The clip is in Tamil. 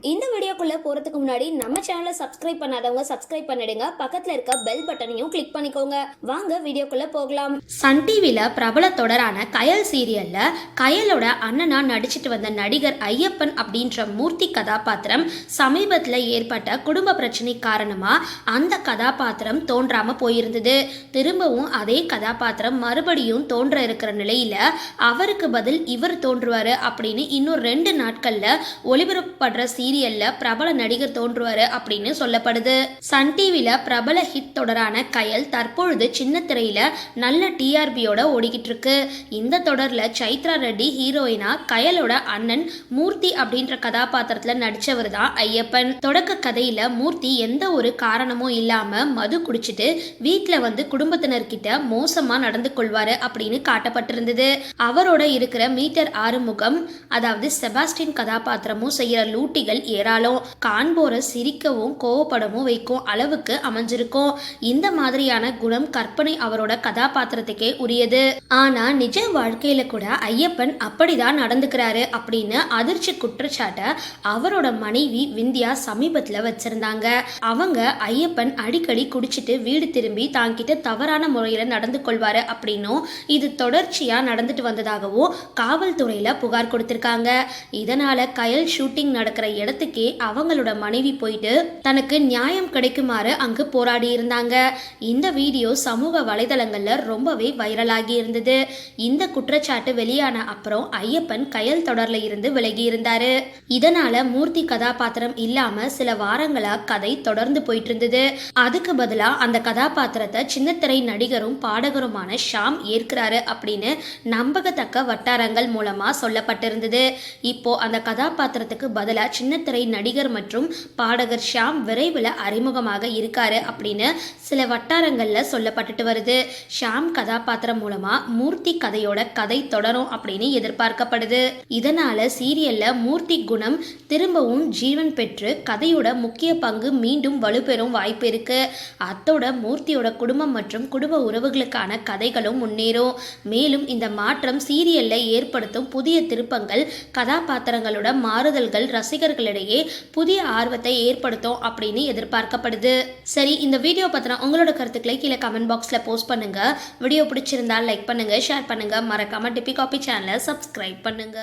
இந்த வீடியோக்குள்ளே போறதுக்கு முன்னாடி நம்ம சேனலை சப்ஸ்கிரைப் பண்ணாதவங்க சப்ஸ்கிரைப் பண்ணிடுங்க. பக்கத்துல இருக்க பெல் பட்டனையும் கிளிக் பண்ணிக்கோங்க. வாங்க வீடியோக்குள்ளே போகலாம். சன் டிவியில் பிரபல தொடரான கயல் சீரியல்ல கயலோட அண்ணனா நடிச்சிட்டு வந்த நடிகர் ஐயப்பன் அப்படின்ற மூர்த்தி கதாபாத்திரம் சமீபத்தில் ஏற்பட்ட குடும்ப பிரச்சனை காரணமாக அந்த கதாபாத்திரம் தோன்றாம போயிருந்தது. திரும்பவும் அதே கதாபாத்திரம் மறுபடியும் தோன்ற இருக்கிற நிலையில அவருக்கு பதில் இவர் தோன்றுவார் அப்படின்னு இன்னும் ரெண்டு நாட்களில் ஒளிபரப்பப்படுற சீரியலில் பிரபல நடிகர் தோன்றுவாரு அப்படின்னு சொல்லப்படுது. சன் டிவில பிரபல ஹிட் தொடரான கயல் தற்பொழுது சின்ன திரையில நல்ல டிஆர்பியோட ஓடிக்கிட்டு இருக்கு. இந்த தொடர்ல சைத்ரா ரெட்டி ஹீரோயினா கயலோட அண்ணன் மூர்த்தி அப்படின்ற கதாபாத்திரத்துல நடிச்சவர் தான் ஐயப்பன். தொடக்க கதையில மூர்த்தி எந்த ஒரு காரணமும் இல்லாம மது குடிச்சிட்டு வீட்ல வந்து குடும்பத்தினர்கிட்ட மோசமா நடந்து கொள்வாரு அப்படின்னு காட்டப்பட்டிருந்தது. அவரோட இருக்கிற மீட்டர் ஆறுமுகம் அதாவது செபாஸ்டின் கதாபாத்திரமும் செய்யற லூட்டிகள் ஏராளம். காண்போரை சிரிக்கவும் கோவப்படவும் வைக்கும் அளவுக்கு அமைஞ்சிருக்கும். இந்த மாதிரியான குணம் கற்பனை அவரோட கதாபாத்திரத்துக்கே உரியது. ஆனா நிஜ வாழ்க்கையில கூட ஐயப்பன் அப்படிதான் நடந்துக்கிறாரு அப்படின்னு அதிர்ச்சி குற்றச்சாட்டை அவரோட மனைவி விந்தியா சமீபத்துல வச்சிருந்தாங்க. அவங்க ஐயப்பன் அடிக்கடி குடிச்சிட்டு வீடு திரும்பி தாங்கிட்ட தவறான முறையில நடந்து கொள்வாரு அப்படின்னும் இது தொடர்ச்சியா நடந்துட்டு வந்ததாகவும் காவல்துறையில புகார் கொடுத்திருக்காங்க. இதனால கயல் ஷூட்டிங் நடக்கிற இடத்துக்கே அவங்களோட மனைவி போயிட்டு தனக்கு நியாயம் கிடைக்குமாறு அங்கு போராடி இருந்தாங்க. இந்த வீடியோ சமூக வலைதளங்கள்ல ரொம்பவே வைரலாகி இருந்தது. இந்த குற்றச்சாட்டு வெளியான அப்புறம் ஐயப்பன் கயல் தொடர்ல இருந்து விலகி இருந்தாரு. இதனால மூர்த்தி கதாபாத்திரம் இல்லாம சில வாரங்களா கதை தொடர்ந்து போயிட்டு இருந்தது. அதுக்கு பதிலா அந்த கதாபாத்திரத்தை சின்னத்திரை நடிகரும் பாடகருமான ஷாம் ஏற்கிறாரு அப்படின்னு நம்பகத்தக்க வட்டாரங்கள் மூலமா சொல்லப்பட்டிருந்தது. இப்போ அந்த கதாபாத்திரத்துக்கு பதிலா சின்னத்திரை நடிகர் மற்றும் பாடகர் ஷாம் விரைவில் அறிமுகமாக இருக்காரு அப்படின்னு சில வட்டாரங்களில் சொல்லப்பட்டுட்டு வருது. ஷாம் கதாபாத்திரம் மூலமா மூர்த்தி கதையோட கதை தொடரும் அப்படின்னு எதிர்பார்க்கப்படுது. இதனால சீரியல்ல மூர்த்தி குணம் திரும்பவும் ஜீவன் பெற்று கதையோட முக்கிய பங்கு மீண்டும் வலுப்பெறும் வாய்ப்பு இருக்கு. அத்தோட மூர்த்தியோட குடும்பம் மற்றும் குடும்ப உறவுகளுக்கான கதைகளும் முன்னேறும். மேலும் இந்த மாற்றம் சீரியல்ல ஏற்படுத்தும் புதிய திருப்பங்கள் கதாபாத்திரங்களோட மாறுதல்கள் ரசிகர்களிடையே புதிய ஆர்வத்தை ஏற்படுத்தும் அப்படின்னு எதிர்பார்க்கப்படுது. சரி இந்த வீடியோ பத்தின உங்களோட கருத்துக்களை கீழே கமெண்ட் பாக்ஸ்ல போஸ்ட் பண்ணுங்க. வீடியோ பிடிச்சிருந்தா லைக் பண்ணுங்க ஷேர் பண்ணுங்க. மறக்காம டிபி காபி சேனலை சப்ஸ்கிரைப் பண்ணுங்க.